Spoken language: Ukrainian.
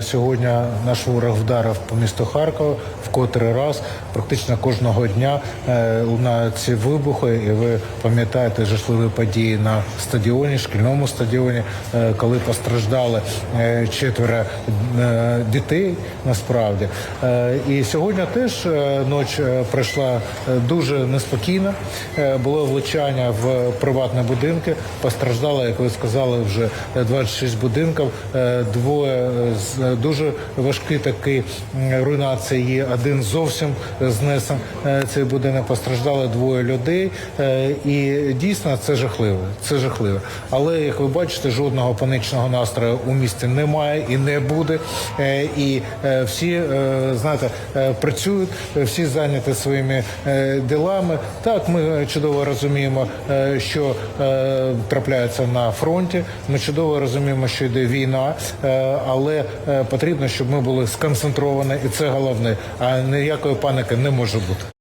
Сьогодні наш ворог вдарив по місту Харкова в котрий раз. Практично кожного дня е, лунають ці вибухи, і ви пам'ятаєте жахливі події на стадіоні, шкільному стадіоні, е, коли постраждали е, четверо е, дітей. Насправді, Е, і сьогодні теж е, ніч е, пройшла е, дуже неспокійно. Е, Було влучання в приватні будинки. Постраждало, як ви сказали, вже 26 будинків. Е, Двоє з е, дуже важкі такі руйнації. Один зовсім знесен е, цей будинок. Постраждали двоє людей. Е, І дійсно це жахливо. Це жахливо. Але як ви бачите, жодного панічного настрою у місті немає і не буде. Е, І е, всі е, знаєте е, працюють, е, всі зайняті своїми е, ділами. Так, ми чудово розуміємо, е, що е, трапляється на фронті. Ми чудово розуміємо, що йде війна, е, але е, потрібно, щоб ми були сконцентровані, і це головне. А ніякої паніки не може бути.